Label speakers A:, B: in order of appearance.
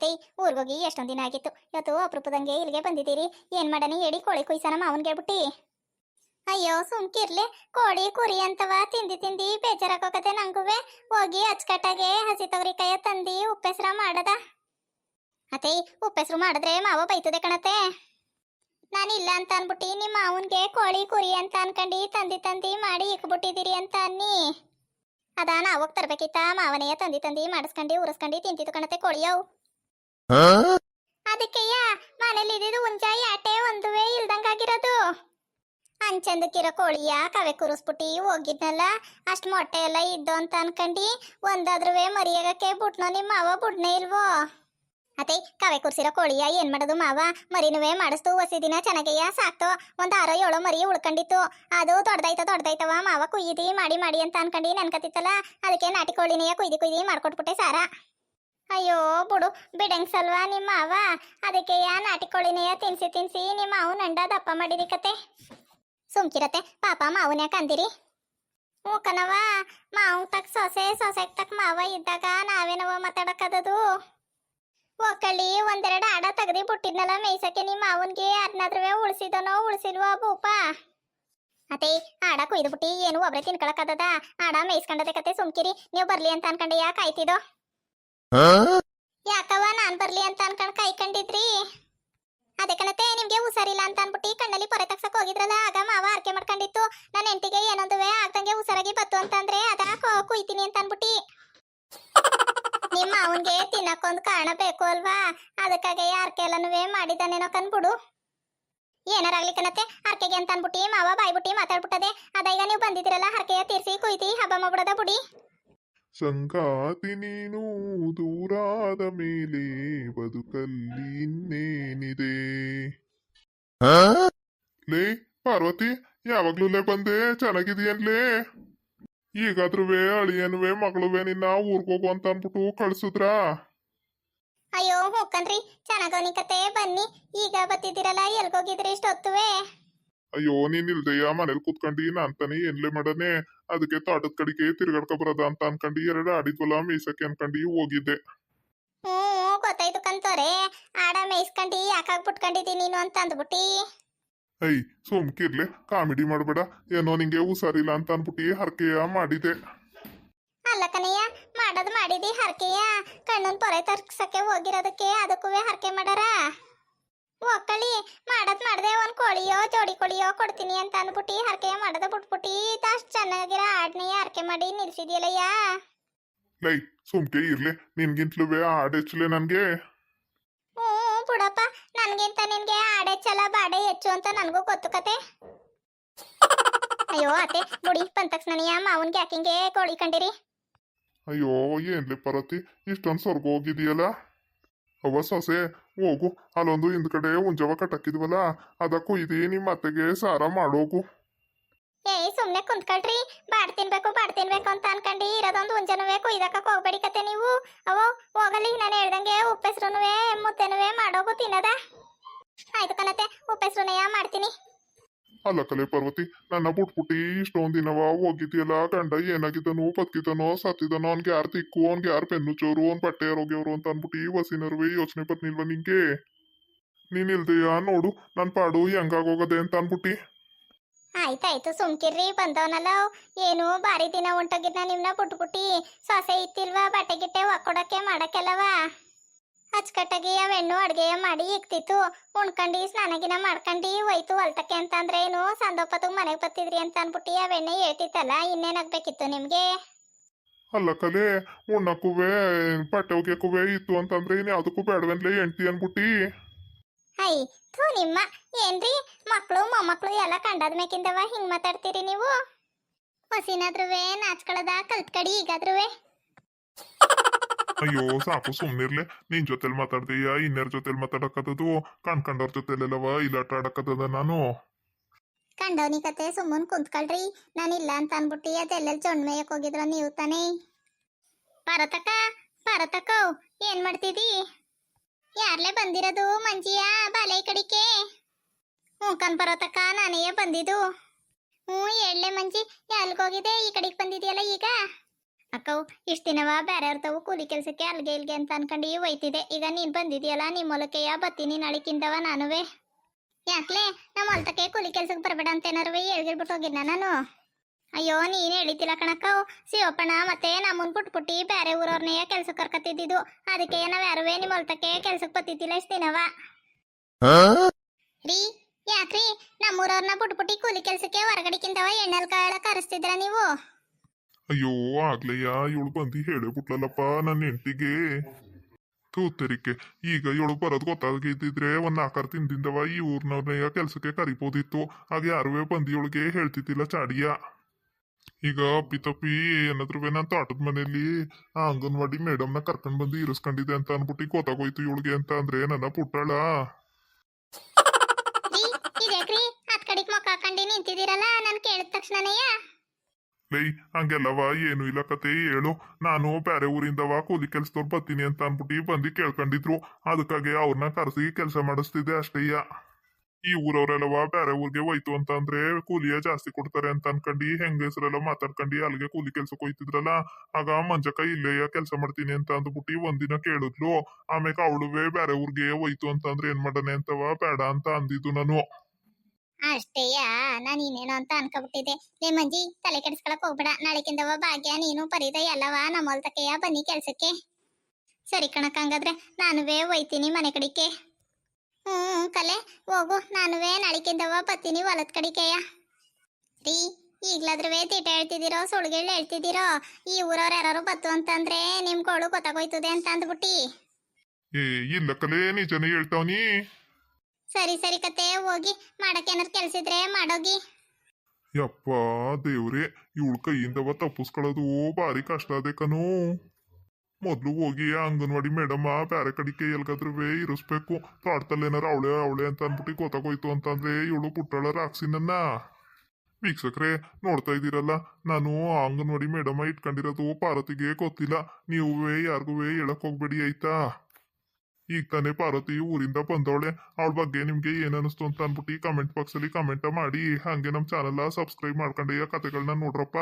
A: ಅತ್ತೆ ಊರ್ಗೋಗಿ ಎಷ್ಟೊಂದು ದಿನ ಆಗಿತ್ತು. ಇವತ್ತು ಅಪರೂಪದಂಗೆ ಇಲ್ಲಿಗೆ ಬಂದಿದ್ದೀರಿ. ಏನ್ ಮಾಡನಿ ಹೇಳಿ, ಕೋಳಿ ಕುಯ್ಸನ ಮಾವನ್ಗೆ ಬಿಟ್ಟಿ ಅಯ್ಯೋ, ಸುಮ್ಕಿರ್ಲಿ, ಕೋಳಿ ಕುರಿ ಅಂತವ, ತಿಂದಿ ತಿಂದಿ ಬೇಜಾರಾಗೋಕತೆ ನಂಗುವೆ. ಹೋಗಿ ಅಚ್ಚಕಟ್ಟಾಗೆ ಹಸಿ ತೊಗರಿಕಾಯ ತಂದಿ ಉಪ್ಪೆಸ್ರ ಮಾಡದ. ಅತೈ ಉಪ್ಪೆಸ್ರು ಮಾಡಿದ್ರೆ ಮಾವ ಬೈತದೆ ಕಣತೆ ನಾನು ಇಲ್ಲ ಅಂತ ಅನ್ಬಿಟ್ಟು, ನಿಮ್ಮ ಮಾವನ್ಗೆ ಕೋಳಿ ಕುರಿ ಅಂತ ಅನ್ಕಂಡಿ ತಂದಿ ತಂದಿ ಮಾಡಿ ಇಕ್ಬಿಟ್ಟಿದ್ದೀರಿ ಅಂತ ಅನ್ನಿ. ಅದ, ನಾವು ತರ್ಬೇಕಿತ್ತ, ಮಾವನೆಯ ತಂದಿ ತಂದಿ ಮಾಡಿಸ್ಕೊಂಡು, ಉರಿಸ್ಕೊಂಡು ತಿಂತಿದ್ದು ಕಣತೆ ಕೋಳಿಯವು ಅದಕ್ಕೆಯ್ಯ ಮನೇಲಿ ಇದ್ದಿದ್ದು ಉಂಜಾಯಿ ಆಟೆ ಒಂದುವೇ ಇಲ್ದಂಗಾಗಿರೋದು. ಅಂಚಂದಕ್ಕಿರೋ ಕೋಳಿಯ ಕವೆ ಕುರಿಸ್ಬಿಟ್ಟು ಹೋಗಿದ್ನಲ್ಲ, ಅಷ್ಟು ಮೊಟ್ಟೆ ಎಲ್ಲ ಇದ್ದು ಅಂತ ಅನ್ಕಂಡು ಒಂದಾದ್ರೂ ಮರಿಯಾಗಕ್ಕೆ ಬುಟ್ನೋ ನಿಮ್ಮ ಮಾವ ಬುಡ್ನೇ ಇಲ್ವೋ? ಅತ್ತೆ, ಕವೆ ಕುರ್ಸಿರೋ ಕೋಳಿಯ ಏನ್ ಮಾಡೋದು ಮಾವ? ಮರಿನುವೆ ಮಾಡಿಸ್ತು, ಹೊಸಿ ದಿನ ಚೆನ್ನಾಗಯ್ಯ ಸಾಕ್ತು, ಒಂದು ಆರೋ ಏಳೋ ಮರಿ ಉಳ್ಕೊಂಡಿತ್ತು. ಅದು ದೊಡ್ಡದಾಯ್ತ ದೊಡ್ಡದಾಯ್ತವ ಮಾವ? ಕುಯ್ಯಿದಿ ಮಾಡಿ ಮಾಡಿ ಅಂತ ಅನ್ಕಂಡು ನೆನ್ಕತಿತ್ತಲ್ಲ ಅದಕ್ಕೆ ನಾಟಿ ಕೋಳಿನೆಯ ಕುಯ್ದಿ ಕುಯ್ದಿ ಮಾಡ್ಕೊಟ್ಬಿಟ್ಟೆ ಸಾರ. ಅಯ್ಯೋ ಬಿಡು, ಬಿಡಂಗ್ಸಲ್ವಾ ನಿಮ್ಮ ಮಾವ? ಅದಕ್ಕೆ ಯಾ ನಾಟಿ ಕೋಳಿನೆಯ ತಿನ್ಸಿ ತಿನ್ಸಿ ನಿಮ್ಮ ಅವು ನಂಡ ದಪ್ಪ ಮಾಡಿದಿ ಕತೆ. ಸುಮ್ಕಿರತ್ತೆ, ಪಾಪ ಮಾವನ್ಯ ಅಂದಿರಿ ಹ್ಞೂ ಕಣವ ಮಾವು ತಕ್ ಸೊಸೆ, ಸೊಸೆಗೆ ತಕ್ ಮಾವ ಇದ್ದಾಗ ನಾವೇನವ ಮಾತಾಡಕ್ಕದದು? ಒಕ್ಕಳಿ ಒಂದೆರಡು ಆಡ ತೆಗ್ದಿ ಬಿಟ್ಟಿದ್ನಲ್ಲ ಮೇಯ್ಸಕ್ಕೆ ನಿಮ್ಮ ಅವನ್ಗೆ ಅದನ್ನಾದ್ರೂ ಉಳಿಸಿದನೋ ಉಳಿಸಿಲ್ವೋ ಭೂಪ ಅತೇ, ಆಡ ಕುಯ್ದು ಬಿಟ್ಟಿ ಏನು ಒಬ್ರೆ ತಿನ್ಕೊಳಕದ ಆಡ ಮೇಯ್ಸ್ಕೊಂಡದೆ ಕತೆ ಸುಮ್ಕಿರಿ, ನೀವು ಬರ್ಲಿ ಅಂತ ಅನ್ಕೊಂಡೆ ಯಾಕೆ ಕಾಯ್ತಿದೋ? ಯಾಕವ್ವ, ನಾನ್ ಬರ್ಲಿ ಅಂತ ಅನ್ಕೊಂಡ್ ಕಾಯ್ಕೊಂಡಿದ್ರಿ ಅದೇ ಕಣತೆ ನಿಮ್ಗೆ ಹುಷಾರಿಲ್ಲ ಅಂತ ಅನ್ಬಿಟ್ಟು ಕಣ್ಣಲ್ಲಿ ಪೊರೆ ತಗ್ಸಕ್ ಹೋಗಿದ್ರಲ್ಲ, ಆಗ ಮಾವ ಆರ್ಕೆ ಮಾಡ್ಕೊಂಡಿತ್ತು. ನನ್ನ ಹೆಂಡತಿಗೆ ಏನೊಂದುವೆ ಆಗ್ದಂಗೆ ಹುಷಾರಾಗಿ ಬತ್ತು ಅಂತಂದ್ರೆ ಅದ ಕುಯ್ತೀನಿ ಅಂತ ಅನ್ಬಿಟ್ಟಿ. ನಿಮ್ಮ ಅವನ್ಗೆ ತಿನ್ನಕ್ಕೊಂದು ಕಾರಣ ಬೇಕು ಅಲ್ವಾ? ಅದಕ್ಕಾಗೆ ಆರ್ಕೆ ಎಲ್ಲನೂ ಮಾಡಿದಾನೇನೋ ಕನ್ಬಿಡು ಏನಾರಾಗ್ಲಿ ಕಣತೆ ಹರ್ಕೆಗೆ ಅಂತ ಅನ್ಬಿಟ್ಟು ಮಾವ ಬಾಯ್ಬಿಟ್ಟು ಮಾತಾಡ್ಬಿಟ್ಟದೆ. ಅದ ಈಗ ನೀವು ಬಂದಿದ್ದೀರಲ್ಲ, ಹರ್ಕೆಯ ತೀರ್ಸಿ ಕುಯ್ತಿ ಹಬ್ಬ ಮಾಡ್ಬಿಡದ ಬುಡಿ.
B: ಸಂಗಾತಿ ನೀನು ದೂರಾದ ಮೇಲೆ ಬದುಕಲ್ಲಿ ಇನ್ನೇನಿದೆ? ಲೇ ಪಾರ್ವತಿ ಯಾವಾಗ್ಲೂಲೇ ಬಂದೆ ಚೆನ್ನಾಗಿದೆಯನ್ಲೇ ಈಗಾದ್ರುವೆ ಅಳಿಯನ್ವೆ ಮಗಳುವೆ ನಿನ್ನ ಊರ್ಗೋಗು ಅಂತ ಅನ್ಬಿಟ್ಟು ಕಳ್ಸುದ್ರ?
A: ಅಯ್ಯೋ ಹೋಗ್ಕನ್ರಿ. ಚೆನ್ನಾಗವನಿ ಕತೆ ಬನ್ನಿ. ಈಗ ಬತ್ತಿದ್ದೀರಲ್ಲ ಎಲ್ಗೋಗಿದ್ರಿ ಇಷ್ಟೊತ್ತುವೆ?
B: ಅಯ್ಯೋ ನೀನ್ ಇಲ್ದಯ್ಯ ಮನೇಲಿ ಕುತ್ಕೊಂಡಿ ನಾ ಅಂತಾನೆ ಎನ್ಲೆ ಮಾಡನೆ? ಅದಕ್ಕೆ ತೋಟದ ಕಡೆಗೆ ತಿರ್ಗಾಡ್ಕ ಬರದ ಅಂತ ಅನ್ಕಂಡು ಎರಡು ಆಡಿದ್ವಲ್ಲ ಮೇಯ್ಸಕ್ಕೆ ಅನ್ಕಂಡು ಹೋಗಿದ್ದೆ.
A: ಹ್ಞೂ ಗೊತ್ತಾಯ್ತು ಕಂತೋರೆ ಆಡ ಮೇಯ್ಸ್ಕಂಡು ಯಾಕಾಗ್ ಬಿಟ್ಕೊಂಡಿದ್ದೀನಿ ನೀನು ಅಂತ ಅಂದ್ಬಿಟ್ಟಿ.
B: ಐ ಸುಮ್ಕಿರ್ಲೆ ಕಾಮಿಡಿ ಮಾಡ್ಬೇಡ. ಏನೋ ನಿಂಗೆ ಹುಷಾರಿಲ್ಲ ಅಂತ ಅನ್ಬಿಟ್ಟಿ ಹರಕೆಯ ಮಾಡಿದೆ.
A: ಅಲ್ಲ ಕನಯ್ಯ ಮಾಡೋದು ಮಾಡಿದಿ ಹರಕೆಯ. ಕಣ್ಣನ್ ಪೊರೆ ತರ್ಸಕ್ಕೆ ಹೋಗಿರೋದಕ್ಕೆ ಅದಕ್ಕೂ ಹರಕೆ ಮಾಡಾರ ಒಂದ್ ಕೋಳಿಯೋ ಜೋಡಿ ಕೋಳಿಯೋ ಕೊಡ್ತೀನಿ ಅಂತ ಅನ್ಬಿಟ್ಟು ಹರಕೆ ಮಾಡೋದ ಬಿಟ್ಬಿಟ್ಟು. ಅಷ್ಟು ಚೆನ್ನಾಗಿರೋ ಆಡ್ನೆಯ ಹರಕೆ ಮಾಡಿ ನಿಲ್ಸಿದ್ಯಲ್ಲಯ್ಯ?
B: ಲೈ ಸುಮ್ಕೆ ಇರ್ಲೆ ನಿನ್ಗಿಂತ್ಲುವೆ ಆಡೆಚ್ಲೆ ನನ್ಗೆ.
A: ಹ್ಞೂ ಬಿಡಪ್ಪ. ನನ್ಗಿಂತ ನಿನ್ಗೆ ಆಡೇ ಚಲ ಬಾಡೆ ಹೆಚ್ಚು ಅಂತ ನನಗೂ ಗೊತ್ತು ಕತೆ. ಅಯ್ಯೋ ಅತ್ತೆ ಬುಡಿ ಬಂದ ತಕ್ಷಣ ಮಾವನ್ಗೆ ಯಾಕಿಂಗೆ ಕೋಳಿ ಕಂಡಿರಿ?
B: ಅಯ್ಯೋ ಏನ್ಲಿ ಪರತಿ ಇಷ್ಟೊಂದ್ ಸ್ವರ್ಗ ಹೋಗಿದೀಯಲ್ಲ ಅವ್ವ ಸೊಸೆ, ಹೋಗು. ಅಲ್ಲೊಂದು ಹಿಂದ್ಗಡೆ ಉಂಜವ ಕಟ್ಟಕ್ಕಿದ್ವಲ್ಲ ಅದಕ್ಕೂ ಇದೇ ನಿಮ್ಮ ಅತ್ತೆಗೆ ಸಾರ ಮಾಡೋಗು.
A: ಏಯ್ ಸುಮ್ನೆ ಕುಂತ್ಕೊಳ್ರಿ. ಬಾಡ್ ತಿನ್ಬೇಕು ಬಾಡ್ ತಿನ್ಬೇಕು ಅಂತ ಅನ್ಕಂಡು ಇರೋದೊಂದು ಉಂಜನುವೆ ಕುಯ್ದಕ್ಕ ಹೋಗ್ಬೇಡಿ ಕತೆ ನೀವು. ಅವೋ, ಹೋಗಲಿ, ನಾನು ಹೇಳ್ದಂಗೆ ಉಪ್ಪೆಸ್ರುನುವೆ ಮುತ್ತೆನುವೆ ಮಾಡೋಗು ತಿನ್ನದ. ಆಯ್ತು ಕಣತೆ ಉಪ್ಪೆಸ್ರುನೆಯ ಮಾಡ್ತೀನಿ.
B: ಅಲ್ಲ ಕಲೆ ಪಾರ್ವತಿ, ನನ್ನ ಬುಟ್ಬುಟ್ಟಿ ಇಷ್ಟೊಂದ್ ದಿನವ ಹೋಗಿದ್ಯಲ್ಲ, ಗಂಡ ಏನಾಗಿದ್ದನೋ ಬದುಕಿದನೋ ಸತ್ತಿದನೋ ಅವ್ನ್ಗೆ ಯಾರು ತಿಕ್ಕು ಅವ್ನ್ಗೆ ಯಾರು ಪೆನ್ನು ಚೋರು, ಅವ್ನ್ ಬಟ್ಟೆ ಯಾರೋಗ್ಯವ್ರು ಅಂತ ಅನ್ಬಿಟ್ಟು ವಸಿನರುವೆ ಯೋಚನೆ ಬರ್ನಿಲ್ವ ನಿಂಗೆ? ನೀನ್ ಇಲ್ದೆಯಾ? ನೋಡು, ನನ್ ಪಾಡು ಹೆಂಗಾಗೋಗದೆ ಅಂತ ಅನ್ಬಿಟ್ಟಿ
A: ಆಯ್ತಾಯ್ತು, ಸುಮ್ಕಿರ್ರಿ, ಬಂದವನಲ್ಲ ಏನು ಬಾರಿ ದಿನ ಉಂಟೋಗಿದ್ನ ನಿಮ್ನ ಬುಟ್ಬುಟ್ಟಿ ಸೊಸೆ ಇತ್ತಿಲ್ವಾ, ಬಟ್ಟೆ ಗಿಟ್ಟೆ ಒಕ್ಕೊಡಕ್ಕೆ ಮಾಡಕ್ಕೆಲ್ಲವ? ಅಚ್ಚಕಟ್ಟಾಗಿ ಅವೆಣ್ಣು ಅಡುಗೆಯ ಮಾಡಿ ಇಕ್ತಿತ್ತು ಉಣ್ಕಂಡು ಸ್ನಾನಗಿನ ಮಾಡ್ಕಂಡು ಹೋಯ್ತು ಹೊಲ್ತಕ್ಕೆ ಅಂತ ಅಂದ್ರೆ ಏನು ಸಂದೋಪತ್ತು ಮನೆಗೆ ಬತ್ತಿದ್ರಿ ಅಂತ ಅನ್ಬಿಟ್ಟು ಅವೆಣ್ಣೆ ಹೇಳ್ತಿತ್ತಲ್ಲ ಇನ್ನೇನಾಗ್ಬೇಕಿತ್ತು ನಿಮ್ಗೆ?
B: ಅಲ್ಲ ಕಲೆ ಉಣ್ಣಕ್ಕೂವೆ ಬಟ್ಟೆ ಒಗ್ಯಕ್ಕೂವೆ ಇತ್ತು ಅಂತಂದ್ರೆ ಇನ್ ಯಾವ್ದಕ್ಕೂ ಬೇಡವೆನ್ಲೇ ಎಂಟಿ ಅನ್ಬಿಟ್ಟಿ.
A: ಹೈ ಥೂ ನಿಮ್ಮ ಏನ್ರಿ? ಮಕ್ಕಳು ಮೊಮ್ಮಕ್ಕಳು ಎಲ್ಲ ಕಂಡಾದ್ಮೇಕಿಂದವ ಹಿಂಗ್ ಮಾತಾಡ್ತೀರಿ ನೀವು? ಹೊಸಿನಾದ್ರುವೆ ನಾಚ್ಕೊಳ್ಳೋದ ಕಲ್ತ್ಕಡಿ ಈಗಾದ್ರುವೆ.
B: ಅಯ್ಯೋ, ಸಾಕು ಸುಮ್ನಿರ್ಲೆ. ನಿನ್ ಜೊತೆಲಿ ಮಾತಾಡ್ತೀಯ ಇನ್ಯಾರ ಜೊತೆಲಿ ಮಾತಾಡಕತ್ತದು? ಕಣ್ಕಂಡವ್ರ ಜೊತೆಲೆಲ್ಲವ ಇಲ್ಲಾಟ ಆಡಕತ್ತದ ನಾನು?
A: ಕಂಡವನಿ ಕತೆ, ಸುಮ್ಮನ್ ಕುಂತ್ಕೊಳ್ರಿ. ನಾನಿಲ್ಲ ಅಂತ ಅನ್ಬಿಟ್ಟಿ ಅದೆಲ್ಲೆಲ್ಲಿ ಜೊಂಡ್ ಮೇಯಕ್ ಹೋಗಿದ್ರ ನೀವು ತಾನೇ? ಪರತಕ ಪಾರತಕ್ಕ, ಏನ್ ಮಾಡ್ತಿದಿ? ಯಾರ್ಲೆ ಬಂದಿರೋದು, ಮಂಜಿಯ, ಬಾಲೆ ಕಡಿಕೆ? ಹ್ಞೂ ಕಣ್ ಬರತಕ ನಾನೇ ಬಂದಿದ್ದು. ಹ್ಞೂ ಎಳ್ಳೆ ಮಂಜಿ ಎಲ್ಗೋಗಿದೆ ಈ ಕಡೆಗೆ ಬಂದಿದೆಯಲ್ಲ ಈಗ? ಅಕ್ಕವು ಇಷ್ಟ ದಿನವ ಬೇರೆ ಇರ್ತಾವು ಕೂಲಿ ಕೆಲ್ಸಕ್ಕೆ ಅಲ್ಗೆ ಇಲ್ಗೆ ಅಂತ ಅನ್ಕೊಂಡು ಒಯ್ತಿದೆ. ಈಗ ನೀನ್ ಬಂದಿದ್ಯಲ್ಲ ನಿಮ್ಮ ಮೂಲಕೆಯ ಬತ್ತೀನಿ ನಳಿಕಿಂದವ ನಾನುವೆ? ಯಾಕ್ಲೆ? ನಮ್ಮ ಹೊಲ್ತಕ್ಕೆ ಕೂಲಿ ಕೆಲ್ಸಕ್ಕೆ ಬರಬೇಡ ಅಂತ ಏನಾರು ಹೇಳ್ಗಿರ್ಬಿಟ್ಟು ಹೋಗಿದ್ನ ನಾನು? ಅಯ್ಯೋ ನೀನ್ ಹೇಳಿತಿಲ್ಲ ಕಣಕ್ಕವು ಶಿವಪ್ಪಣ್ಣ ಮತ್ತೆ ನಮ್ಮನ್ ಪುಟ್ಪುಟ್ಟಿ ಬೇರೆ ಊರವ್ರನ್ನೇ ಕೆಲ್ಸಕ್ಕೆ ಕರ್ಕತ್ತಿದ್ದು ಅದಕ್ಕೆ ನಾವ್ ಯಾರುವೆ ನಿಮ್ಮ ಹೊಲ್ತಕ್ಕೆ ಕೆಲ್ಸಕ್ಕೆ ಬತ್ತಿದ್ದಿಲ್ಲ ಇಷ್ಟ ದಿನವ? ರೀ ಯಾಕ್ರಿ? ನಮ್ಮೂರವ್ರನ್ನ ಪುಟ್ಪುಟ್ಟಿ ಕೂಲಿ ಕೆಲ್ಸಕ್ಕೆ ಹೊರಗಡೆಕಿಂತವ ಎಣ್ಣೆಲ್ ಕಾಳ ಕರೆಸ್ತಿದ್ರ ನೀವು?
B: ಅಯ್ಯೋ, ಆಗ್ಲಯ್ಯ, ಇವಳು ಬಂದು ಹೇಳೇ ಬಿಟ್ಲಲ್ಲಪ್ಪ ನನ್ನ ಹೆಂಡತಿಗೆ. ತೂತರಿಕೆ ಈಗ ಇವಳು ಬರೋದು ಗೊತ್ತಾಗಿದ್ದಿದ್ರೆ ಒಂದ್ ನಾಲ್ಕಾರು ತಿಂದಿಂದವ ಈ ಊರ್ನವ್ರನ್ನ ಕೆಲ್ಸಕ್ಕೆ ಕರಿಬೋದಿತ್ತು. ಆಗ ಯಾರುವೆ ಬಂದು ಇವಳಿಗೆ ಹೇಳ್ತಿದ್ದಿಲ್ಲ ಚಾಡಿಯ. ಈಗ ಅಪ್ಪಿ ತಪ್ಪಿ ಏನಾದ್ರು ನನ್ನ ತೋಟದ ಮನೆಯಲ್ಲಿ ಆ ಅಂಗನವಾಡಿ ಮೇಡಮ್ನ ಕರ್ಕೊಂಡ್ ಬಂದು ಇರಿಸ್ಕೊಂಡಿದೆ ಅಂತ ಅನ್ಬಿಟ್ಟು ಗೊತ್ತಾಗೋಯ್ತು ಇವಳಿಗೆ ಅಂತ ಅಂದ್ರೆ ನನ್ನ ಪುಟ್ಟಳ.
A: ನಿಂತಿದ್ದೀರಲ್ಲ, ನಾನು ಕೇಳಿದ
B: ಲೈ ಹಂಗೆಲ್ಲವ ಏನು ಇಲ್ಲ ಕತೆ ಹೇಳು. ನಾನು ಬೇರೆ ಊರಿಂದವ ಕೂಲಿ ಕೆಲ್ಸದವ್ರು ಬರ್ತೀನಿ ಅಂತ ಅನ್ಬಿಟ್ಟು ಬಂದು ಕೇಳ್ಕೊಂಡಿದ್ರು. ಅದಕ್ಕಾಗಿ ಅವ್ರನ್ನ ಕರೆಸಿ ಕೆಲಸ ಮಾಡಿಸ್ತಿದ್ದೆ ಅಷ್ಟೇಯ ಈ ಊರವರೆಲ್ಲವ ಬೇರೆ ಊರಿಗೆ ಹೋಯ್ತು ಅಂತ ಅಂದ್ರೆ ಕೂಲಿಯ ಜಾಸ್ತಿ ಕೊಡ್ತಾರೆ ಅಂತ ಅನ್ಕಂಡು ಹೆಂಗಸರೆಲ್ಲ ಮಾತಾಡ್ಕೊಂಡು, ಅಲ್ಲಿಗೆ ಕೂಲಿ ಕೆಲ್ಸಕ್ಕೆ ಹೋಯ್ತಿದ್ರಲ್ಲ? ಆಗ ಮಂಜಕ ಇಲ್ಲೇಯ ಕೆಲಸ ಮಾಡ್ತೀನಿ ಅಂತ ಅಂದ್ಬಿಟ್ಟು ಒಂದಿನ ಕೇಳಿದ್ಲು. ಆಮ್ಯಾಗ ಅವಳುವೆ ಬೇರೆ ಊರಿಗೆ ಹೋಯ್ತು ಅಂತ ಅಂದ್ರೆ ಏನ್ ಮಾಡನೆ ಅಂತವ ಬೇಡ ಅಂತ ಅಂದಿದ್ದು ನಾನು.
A: ಅಷ್ಟೇಯ ನಾನು ಇನ್ನೇನೋ ಅಂತ ಅನ್ಕೊಬಿಟ್ಟಿದ್ದೆ. ಲೇ ಮಂಜಿ, ತಲೆ ಕೆಡಿಸ್ಕೊಳಕ್ ಹೋಗ್ಬೇಡ. ನಾಳೆಕಿಂದವ ಭಾಗ್ಯ, ನೀನು ಪರಿದ ಎಲ್ಲವ ನಮ್ಮ ಹೊಲ್ತಕ್ಕೆಯ ಬನ್ನಿ ಕೆಲ್ಸಕ್ಕೆ? ಸರಿ ಕಣಕ್ ಹಂಗಾದ್ರೆ ನಾನುವೇ ಒಯ್ತೀನಿ ಮನೆ ಕಡಿಕೆ. ಹ್ಮ್, ಕಲೆ, ಹೋಗು. ನಾನುವೇ ನಾಳೆಕಿಂದವ ಬತ್ತೀನಿ ಹೊಲದ ಕಡಿಕೆಯ ರೀ ಈಗ್ಲಾದ್ರೂ ತೀಟ ಹೇಳ್ತಿದ್ದೀರೋ ಸುಳ್ಳುಗಳು ಹೇಳ್ತಿದ್ದೀರೋ ಈ ಊರವ್ರು ಯಾರು ಬತ್ತು ಅಂತಂದ್ರೆ ನಿಮ್ ಕೋಳು ಗೊತ್ತಾಗೋಯ್ತದೆ ಅಂತ ಅಂದ್ಬಿಟ್ಟಿ.
B: ಏ, ಇಲ್ಲ ಕಲೆ, ನಿಜನೇ ಹೇಳ್ತಾವ್ನಿ.
A: ಸರಿ ಸರಿ ಕತೆ ಹೋಗಿ. ಮಾಡಕ್ಕೆ ಏನಾರು ಕೆಲ್ಸಿದ್ರೆ ಮಾಡೋಗಿ.
B: ಯಪ್ಪ ದೇವ್ರೆ, ಇವಳ ಕೈಯಿಂದವ ತಪ್ಪಿಸ್ಕೊಳ್ಳೋದು ಭಾರಿ ಕಷ್ಟ ಅದೇ ಕಣೋ. ಮೊದ್ಲು ಹೋಗಿ ಅಂಗನವಾಡಿ ಮೇಡಮ್ ಬ್ಯಾರೆ ಕಡಿಕೆ ಎಲ್ಗಾದ್ರೂ ಇರಿಸ್ಬೇಕು. ತೋಟದಲ್ಲಿ ಏನಾರ ಅವಳೆ ಅವಳೆ ಅಂತ ಅನ್ಬಿಟ್ಟು ಗೊತ್ತಾಗೋಯ್ತು ಅಂತಂದ್ರೆ ಇವಳು ಪುಟ್ಟಳ ರಾಕ್ಸಿನನ್ನ ವೀಕ್ಷಕ್ರೆ, ನೋಡ್ತಾ ಇದ್ದೀರಲ್ಲ, ನಾನು ಅಂಗನವಾಡಿ ಮೇಡಮ್ ಇಟ್ಕೊಂಡಿರೋದು ಪಾರ್ವತಿಗೆ ಗೊತ್ತಿಲ್ಲ. ನೀವೇ ಯಾರಿಗೂ ಹೇಳಕ್ ಹೋಗ್ಬೇಡಿ, ಆಯ್ತಾ? ಈಗ ಕನೆ ಪಾರ್ವತಿ ಊರಿಂದ ಬಂದವಳೆ. ಅವಳ ಬಗ್ಗೆ ನಿಮ್ಗೆ ಏನ್ ಅನಿಸ್ತು ಅಂತ ಅನ್ಬಿಟ್ಟು ಕಮೆಂಟ್ ಬಾಕ್ಸ್ ಅಲ್ಲಿ ಕಮೆಂಟ್ ಮಾಡಿ. ಹಂಗೆ ನಮ್ಮ ಚಾನಲ್ ಸಬ್ಸ್ಕ್ರೈಬ್ ಮಾಡ್ಕೊಂಡು ಕತೆಗಳನ್ನ ನೋಡ್ರಪ್ಪ.